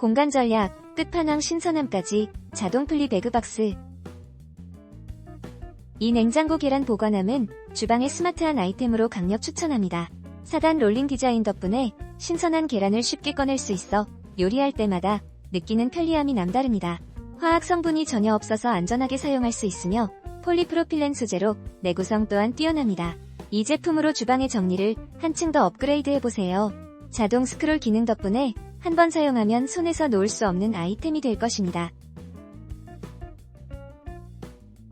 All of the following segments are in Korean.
공간 전략, 끝판왕 신선함까지 자동 플리 배그박스. 이 냉장고 계란 보관함은 주방의 스마트한 아이템으로 강력 추천합니다. 사단 롤링 디자인 덕분에 신선한 계란을 쉽게 꺼낼 수 있어 요리할 때마다 느끼는 편리함이 남다릅니다. 화학 성분이 전혀 없어서 안전하게 사용할 수 있으며 폴리프로필렌 소재로 내구성 또한 뛰어납니다. 이 제품으로 주방의 정리를 한층 더 업그레이드 해보세요. 자동 스크롤 기능 덕분에 한 번 사용하면 손에서 놓을 수 없는 아이템이 될 것입니다.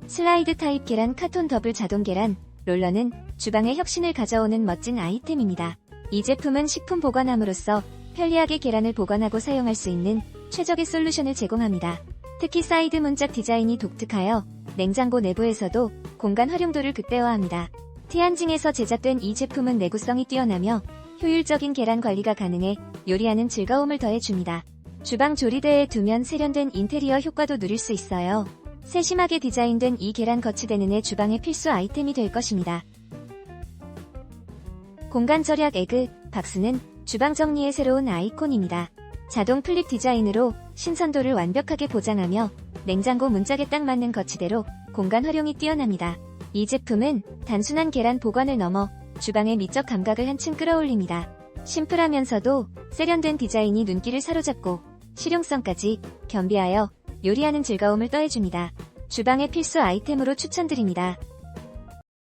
슬라이드 타입 계란 카톤 더블 자동 계란 롤러는 주방에 혁신을 가져오는 멋진 아이템입니다. 이 제품은 식품 보관함으로써 편리하게 계란을 보관하고 사용할 수 있는 최적의 솔루션을 제공합니다. 특히 사이드 문짝 디자인이 독특하여 냉장고 내부에서도 공간 활용도를 극대화합니다. 티안징에서 제작된 이 제품은 내구성이 뛰어나며 효율적인 계란 관리가 가능해 요리하는 즐거움을 더해줍니다. 주방 조리대에 두면 세련된 인테리어 효과도 누릴 수 있어요. 세심하게 디자인된 이 계란 거치대는 주방의 필수 아이템이 될 것입니다. 공간 절약 에그 박스는 주방 정리의 새로운 아이콘입니다. 자동 플립 디자인으로 신선도를 완벽하게 보장하며 냉장고 문짝에 딱 맞는 거치대로 공간 활용이 뛰어납니다. 이 제품은 단순한 계란 보관을 넘어 주방의 미적 감각을 한층 끌어올립니다. 심플하면서도 세련된 디자인이 눈길을 사로잡고 실용성까지 겸비하여 요리하는 즐거움을 더해줍니다. 주방의 필수 아이템으로 추천드립니다.